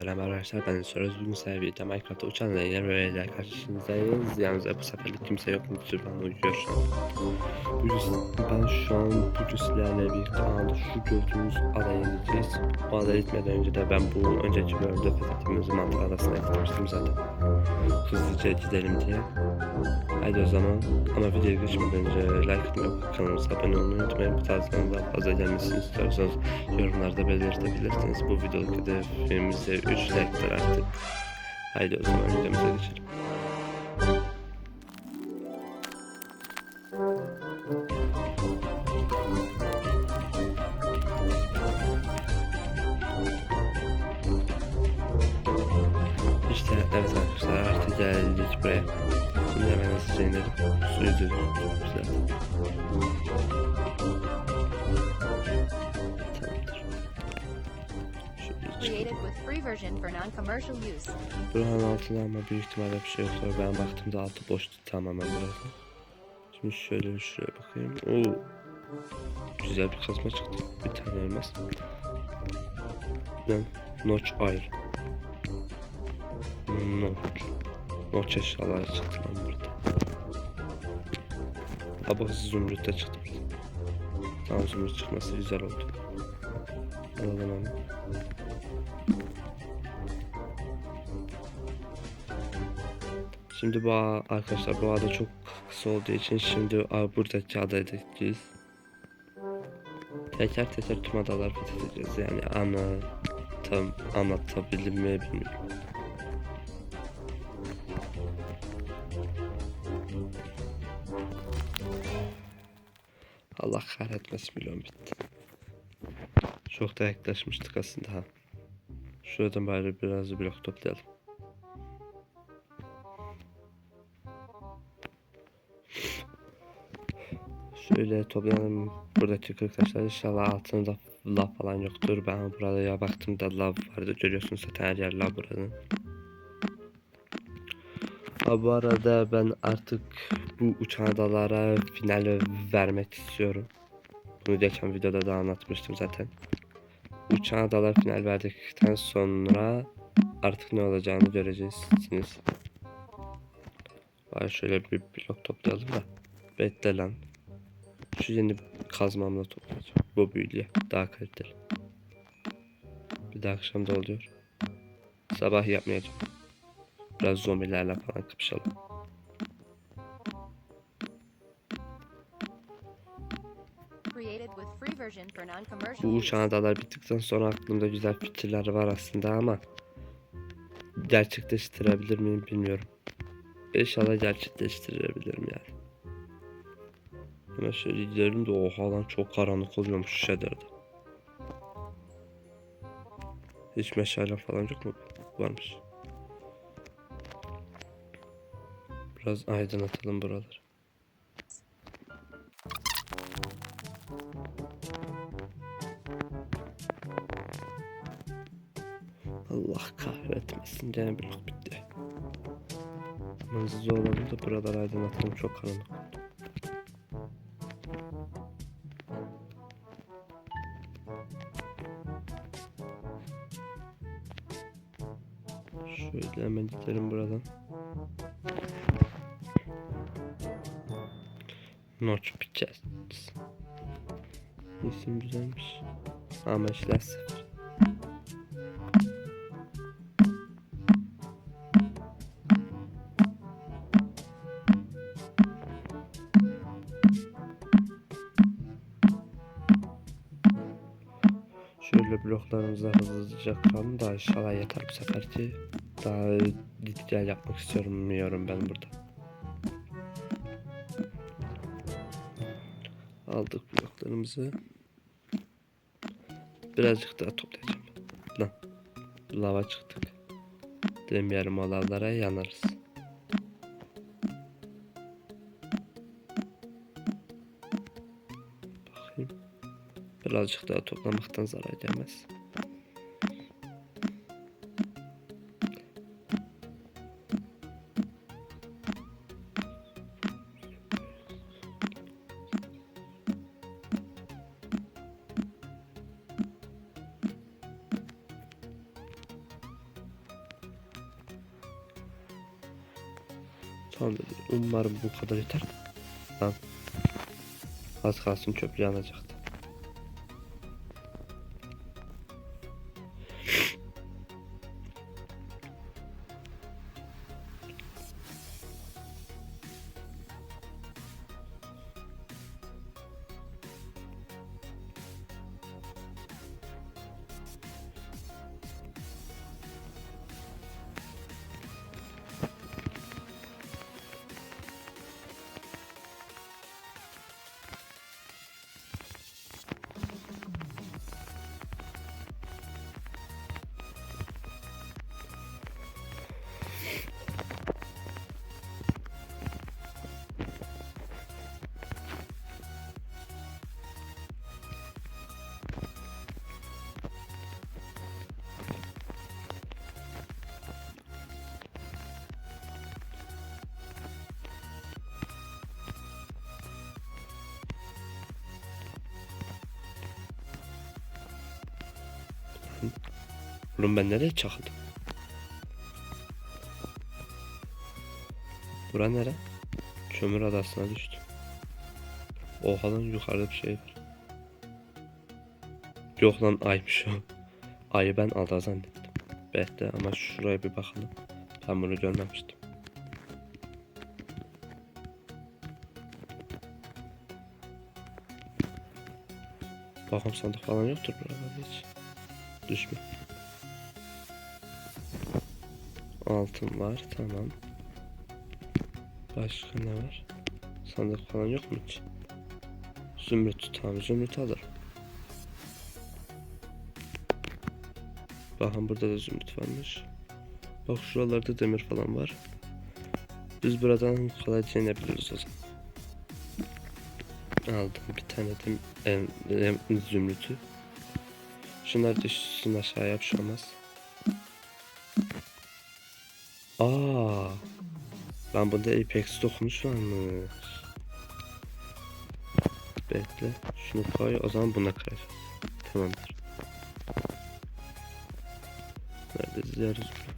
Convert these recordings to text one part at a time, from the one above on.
Merhaba arkadaşlar ben Söz bugün sizlerle birlikte Minecraft'ta uçan reyler ve reyler karşınızdayız. Yalnız bu seferlik kimse yok mutsuz ben uyuyor. Bugün, ben şu an bugün sizlerle birlikte anda şu gördüğünüz adaya gideceğiz. O adaya gitmeden önce de ben bu önceki bölümde fethettiğimiz mantık adasına gitmiştim zaten. Hızlıca gidelim diye. Haydi o zaman ama videoya geçmeden önce like atmayı, kanalımıza abone olmayı unutmayın. Bu tarzdan daha fazla gelmesini istiyorsanız yorumlarda belirtebilirsiniz. Bu videoluk hedefimize 3 like'lar artık. Haydi o zaman videomuza geçelim. İşte evet arkadaşlar artık geldik buraya. Şimdi hemen hızlıca inelim. Suyu düzgün. Güzel. Created with free version for non-commercial use. Buranın altında ama büyük ihtimalle bir şey yoktur. Ben baktığımda altı boştu tamamen burası. Şimdi şöyle şuraya bakayım. Oo. Güzel bir kazma çıktı. Bir tane elmas. Ben notch ayrı. Notch. Notch eşyaları çıktı lan burada. Ama zümrüt de çıktı. Tamam zümrüt çıkması güzel oldu. Alalım hemen. Şimdi bu ağa- arkadaşlar bu ada çok kısa olduğu için şimdi a, buradaki adaya gideceğiz. Teker teker tüm adalar fethedeceğiz yani ana tam anlatabildim mi bilmiyorum. Allah kahretmesin milyon bitti. Çok da yaklaşmıştık aslında ha. Şuradan bari biraz blok toplayalım. Şöyle toplayalım buradaki kırık taşlar inşallah altında lav falan yoktur. Ben burada ya baktığımda lav vardı görüyorsunuz zaten her yer lav buranın. Ha bu arada ben artık bu uçan adalara final vermek istiyorum. Bunu geçen videoda da anlatmıştım zaten. Uçan adalar final verdikten sonra artık ne olacağını göreceksiniz. Var şöyle bir blok toplayalım da. Bekle lan. Şu yeni kazmamla toplayacağım. Bu büyülüye daha kaliteli. Bir de akşam da oluyor. Sabah yapmayacağım. Biraz zombilerle falan kapışalım. Bu uçan adalar bittikten sonra aklımda güzel fikirler var aslında ama gerçekleştirebilir miyim bilmiyorum. İnşallah gerçekleştirebilirim yani. Hemen şöyle gidelim de oha lan çok karanlık oluyormuş şu şeylerde. Hiç meşale falan yok mu? Varmış. Biraz aydınlatalım buraları. Allah kahretmesin gene blok bitti. Aman hızlı olalım da buraları aydınlatalım çok karanlık. Gidelim buradan. Notch Pictures. İsim güzelmiş. Ama işler sıfır. Şöyle bloklarımıza hızlıca kıralım da inşallah yeter bu seferki. Daha gitgel yapmak istiyorum bilmiyorum ben burada. Aldık bloklarımızı. Birazcık daha toplayacağım. Lan. Lava çıktık. Demeyelim o lavlara yanarız. Bakayım. Birazcık daha toplamaktan zarar gelmez. Umarım bu kadar yeter. Lan. Az kalsın çöp yanacaktı. Oğlum ben nereye çakıldım? Bura nere? Kömür adasına düştüm. Oha lan yukarıda bir şey var. Yok lan aymış o. Ayı ben ada zannettim. Bekle ama şuraya bir bakalım. Ben bunu görmemiştim. Bakalım sandık falan yoktur buralarda hiç. Düşme. Altın var tamam. Başka ne var? Sandık falan yok mu hiç? Zümrüt tamam zümrüt alır. Bakın burada da zümrüt varmış. Bak şuralarda demir falan var. Biz buradan kolayca inebiliriz o zaman. Aldım bir tane de zümrütü. Şunları düşsün aşağıya bir şey olmaz. Aa, lan bunda Apex dokunuş varmış. Bekle, şunu koy, o zaman buna kıracağız. Tamamdır. Nerede diğer zümrüt?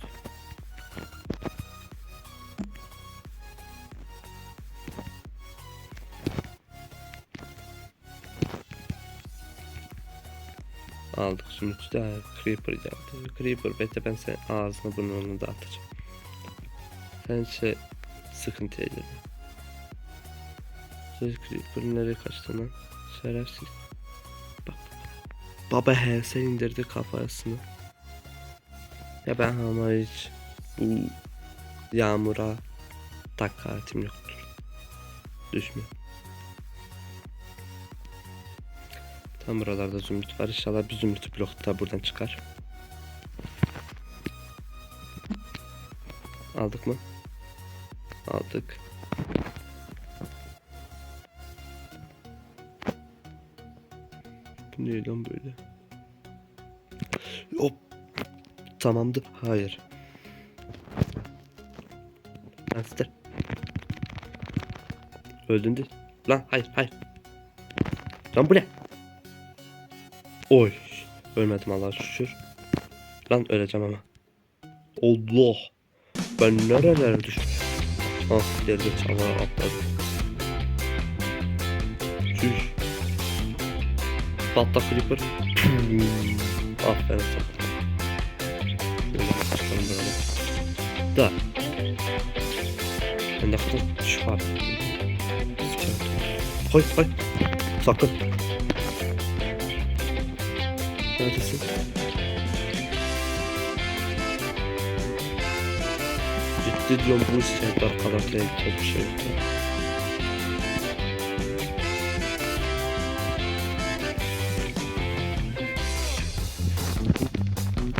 Zümrütü de Creeper geldi. Creeper bekle ben senin ağzını burnunu dağıtacağım. Sen şey sıkıntı edin. Siz Creeper nereye kaçtı lan? Şerefsiz. Bak. Baba he sen indirdi kafasını. Ya ben ama hiç bu yağmura takatim yoktur. Düşme. Tam buralarda zümrüt var. İnşallah bir zümrüt blok da buradan çıkar. Aldık mı? Aldık. Bu ne lan böyle? Hop. Tamamdır. Hayır. Monster. Öldün de. Lan hayır hayır. Lan bu ne? Oy. Ölmedim Allah'a şükür. Lan öleceğim ama. Allah. Ben nerelere düştüm? Ah geldi çamağa atladım. Çüş. Patla creeper. Aferin sana. Da. Ben ne kadar çıkar. Koy koy. Sakın. Neredesin? Ciddi diyorum bu istekler kadar tehlikeli bir şey yok.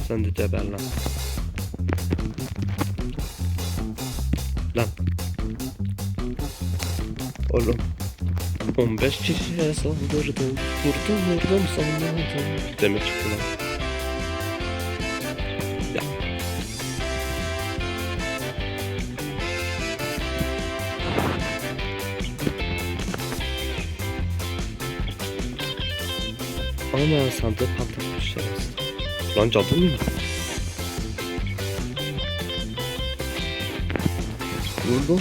Sen de geber. Lan. 15 kişiye saldırdım. Vurdum vurdum sanmadım. Demek çıktı lan. Ya. Ana sandığı patlatmış şerefsiz. Lan cadı mı? Vurdum.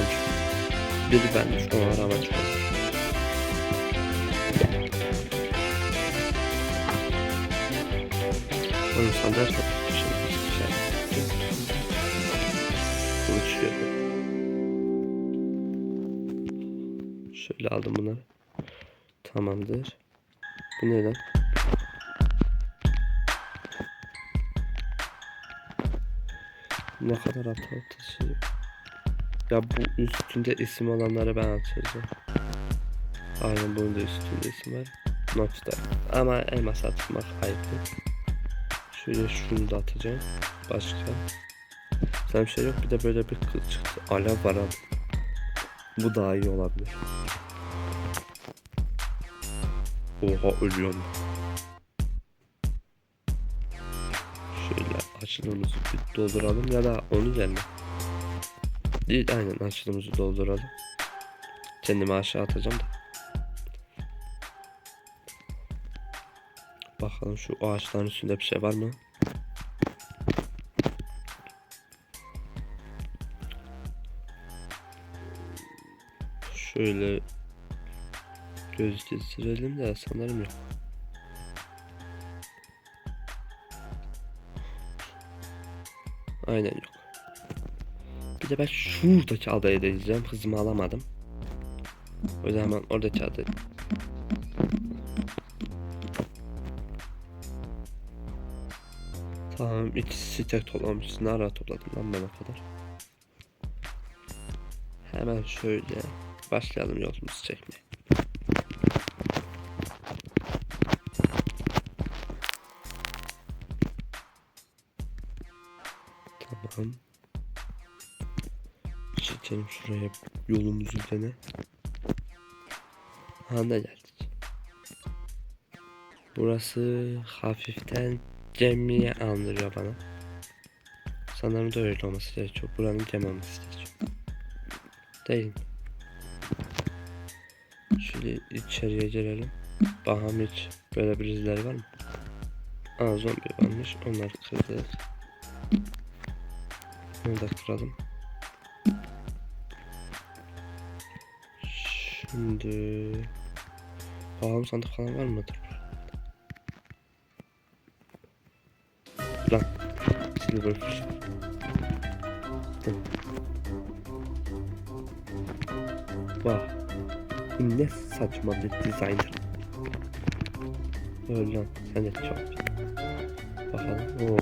Vermiş? Biri vermiş. O arama çıkıyor. Oğlum sandalye toplu şimdi. Şey. Konuşuyor. Şöyle aldım bunları. Tamamdır. Bu ne lan? Ne kadar hata taşı. Ya bu üstünde isim olanları ben açacağım. Aynen bunun da üstünde isim var. Notch'ta. Ama elmas atmak ayıp. Şöyle şunu da atacağım. Başka. Sen bir şey yok. Bir de böyle bir kız çıktı. Alev var abi. Bu daha iyi olabilir. Oha ölüyorum. Şöyle açılımımızı bir dolduralım ya da onun yerine. Değil aynen açılımımızı dolduralım. Kendimi aşağı atacağım da. Bakalım şu ağaçların üstünde bir şey var mı? Şöyle göz gezdirelim de sanırım yok. Aynen yok. Bir ben şuradaki adaya deneyeceğim. Hızımı alamadım. O yüzden hemen oradaki adayı. Tamam ikisi tek toplamışsın. Ne ara topladım lan ben o kadar. Hemen şöyle başlayalım yolumuzu çekmeye. Tamam. Çekelim şuraya yolumuzu dene. Ha ne geldik. Burası hafiften gemiye andırıyor bana. Sanırım da öyle olması gerekiyor. Buranın gemi olması gerekiyor. Değil mi? Şöyle içeriye girelim. Bakalım hiç böyle bir izler var mı? Aa zombi varmış. Onlar kırdık. Bunu da kıralım. Şimdi... Bakalım sandık falan var mıdır? Lan. Silverfish. Tamam. Bak. Bu ne saçma bir designer. Öyle lan. Sen de çok. Bakalım. Oo,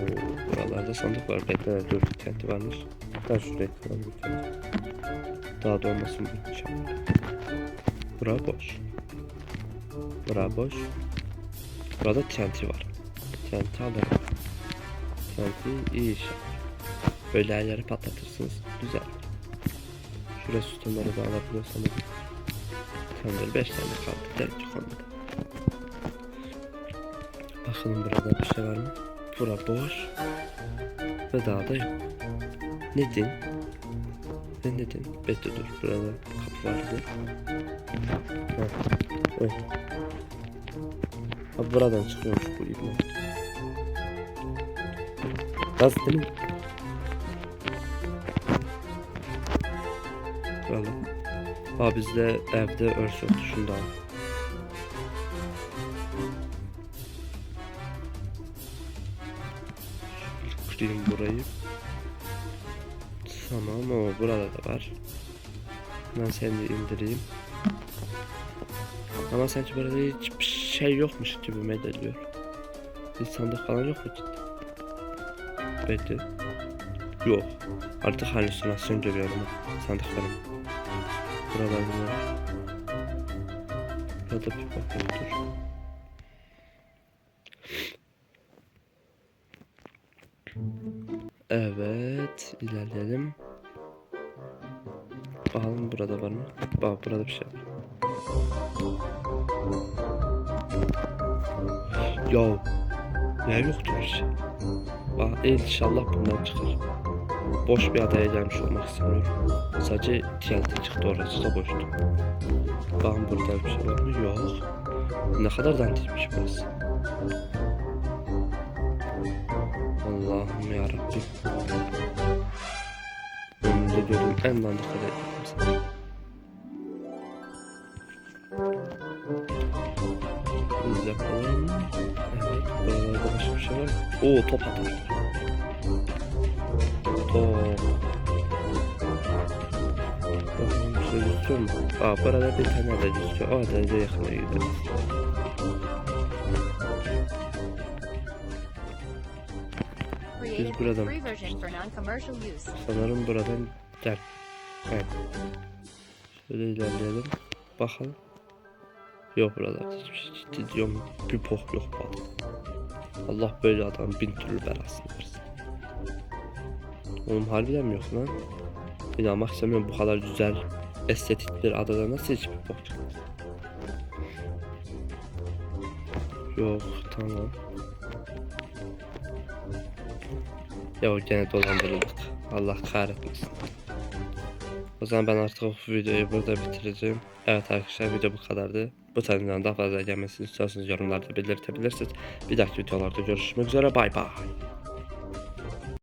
buralarda sandık var. Bekle dur. Kendi varmış. Ben şuraya kıralım. Daha da olmasın bu inşallah. Bura boş. Bura boş. Burada TNT var. TNT alırım. TNT iyi iş. yapar. Böyle her yeri patlatırsınız. Güzel. Şuraya sütunları da alabiliyorsanız. Tamamdır 5 tane kaldı. Direkt konuda. Bakalım burada bir şey var mı? Bura boş. Ve daha da yok. Neden? Ne neden? Bekle dur. Burada vardı. Ha. Evet. Ha buradan çıkıyormuş bu ibne. Gaz değil mi? Kralım. Ha bizde evde örs yoktu şundan. Kırayım burayı. Tamam o burada da var. Ben seni indireyim. Ama sanki burada hiçbir şey yokmuş gibi geliyor. Bir sandık falan yok mu cidden? Bekle. Yok. Artık halüsinasyon görüyorum sandıklarım. Buralarda var. Burada bir bakayım dur. Burada bir şey var. Ya yoktu bir şey. Bak inşallah bundan çıkar. Boş bir adaya gelmiş olmak istemiyorum. Sadece TNT çıktı orası da boştu. Bakın burada bir şey var mı? Yok. Ne kadar dantikmiş burası. Allah'ım yarabbim. Hayatımda gördüğüm en dandik adaydı Oo top atar. Top. Bakalım bir şey gözüküyor mu? Aa burada bir tane de gözüküyor. Aa denize yakına. Created with buradan-. Sanırım buradan gel. Evet. Şöyle ilerleyelim. Bakalım. Yok burada hiçbir şey ciddi diyorum. Bir bok yok adamda. Allah böyle adam bin türlü belasını versin. Oğlum harbiden mi yok lan? İnanmak istemiyorum bu kadar güzel estetik bir adada nasıl hiçbir bok. Yok tamam. Ya gene dolandırıldık. Allah kahretmesin. O zaman ben artık videoyu burada bitireceğim. Evet arkadaşlar video bu kadardı. Bu tarzdan daha fazla gelmesini istiyorsanız yorumlarda belirtebilirsiniz. Bir dahaki videolarda görüşmek üzere bay bay.